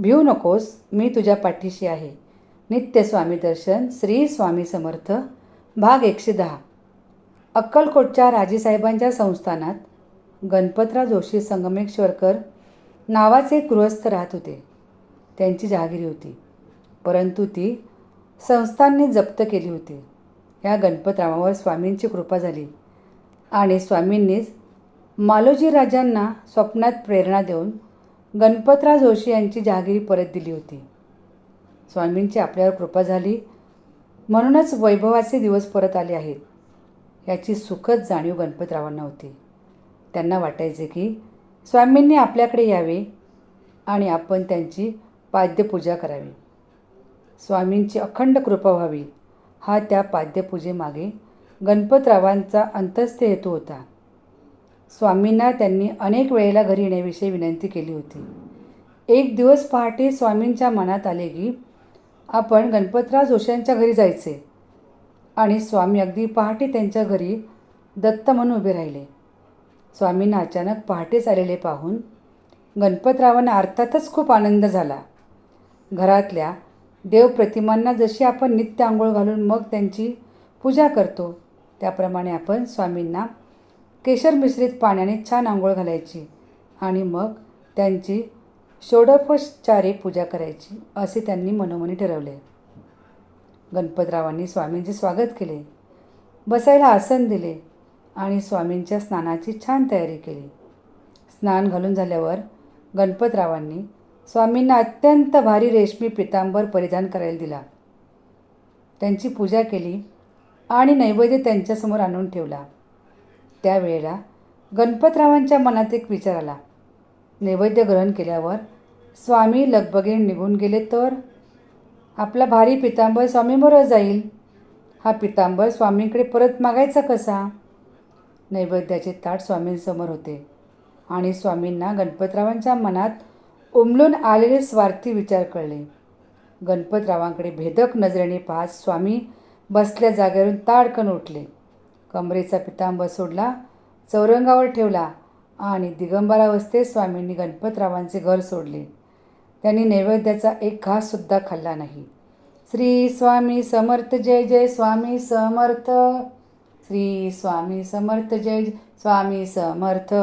भिऊ नकोस मी तुझ्या पाठीशी आहे. नित्य स्वामी दर्शन श्री स्वामी समर्थ भाग एकशे दहा. अक्कलकोटच्या राजेसाहेबांच्या संस्थानात गणपतराव जोशी संगमेश्वरकर नावाचे गृहस्थ राहत होते. त्यांची जहागिरी होती. परंतु ती संस्थांनी जप्त केली होती. या गणपतरावावर स्वामींची कृपा झाली. आणि स्वामींनीच मालोजी राजांना स्वप्नात प्रेरणा देऊन गणपतराव जोशी यांची जहागिरी परत दिली होती. स्वामींची आपल्यावर कृपा झाली. म्हणूनच वैभवाचे दिवस परत आले आहेत. याची सुखद जाणीव गणपतरावांना होती. त्यांना वाटायचे की स्वामींनी आपल्याकडे यावे आणि आपण त्यांची पाद्यपूजा करावी. स्वामींची अखंड कृपा व्हावी. हा त्या पाद्यपूजेमागे गणपतरावांचा अंतस्थ हेतू होता. स्वामींना त्यांनी अनेक वेळेला घरी येण्याविषयी विनंती केली होती. एक दिवस पहाटे स्वामींच्या मनात आले की आपण गणपतराव जोशांच्या घरी जायचे. आणि स्वामी अगदी पहाटे त्यांच्या घरी दत्त म्हणून उभे राहिले. स्वामींना अचानक पहाटेच आलेले पाहून गणपतरावांना अर्थातच खूप आनंद झाला. घरातल्या देवप्रतिमांना जशी आपण नित्य आंघोळ घालून मग त्यांची पूजा करतो त्याप्रमाणे आपण स्वामींना केशर मिश्रित पाण्याने छान आंघोळ घालायची आणि मग त्यांची षोडोपचारे पूजा करायची असे त्यांनी मनोमनी ठरवले. गणपतरावांनी स्वामींचे स्वागत केले बसायला आसन दिले आणि स्वामींच्या स्नानाची छान तयारी केली. स्नान घालून झाल्यावर गणपतरावांनी स्वामींना अत्यंत भारी रेशमी पितांबर परिधान करायला दिला. त्यांची पूजा केली आणि नैवेद्य त्यांच्यासमोर आणून ठेवला. त्यावेळेला गणपतरावांच्या मनात एक विचार आला. नैवेद्य ग्रहण केल्यावर स्वामी लगबगीने निघून गेले तर? आपला भारी पितांबर स्वामीबरोबर जाईल. हा पितांबर स्वामींकडे परत मागायचा कसा? नैवेद्याचे ताट स्वामींसमोर होते आणि स्वामींना गणपतरावांच्या मनात उमलून आलेले स्वार्थी विचार कळले. गणपतरावांकडे भेदक नजरेने पाहत स्वामी बसल्या जागेवरून ताडकन उठले. कमरेचा पितांब सोडला चौरंगावर ठेवला आणि दिगंबरावस्थेत स्वामींनी गणपतरावांचे घर सोडले. त्यांनी नैवेद्याचा एक घाससुद्धा खाल्ला नाही. श्री स्वामी समर्थ जय जय स्वामी समर्थ. श्री स्वामी समर्थ जय स्वामी समर्थ.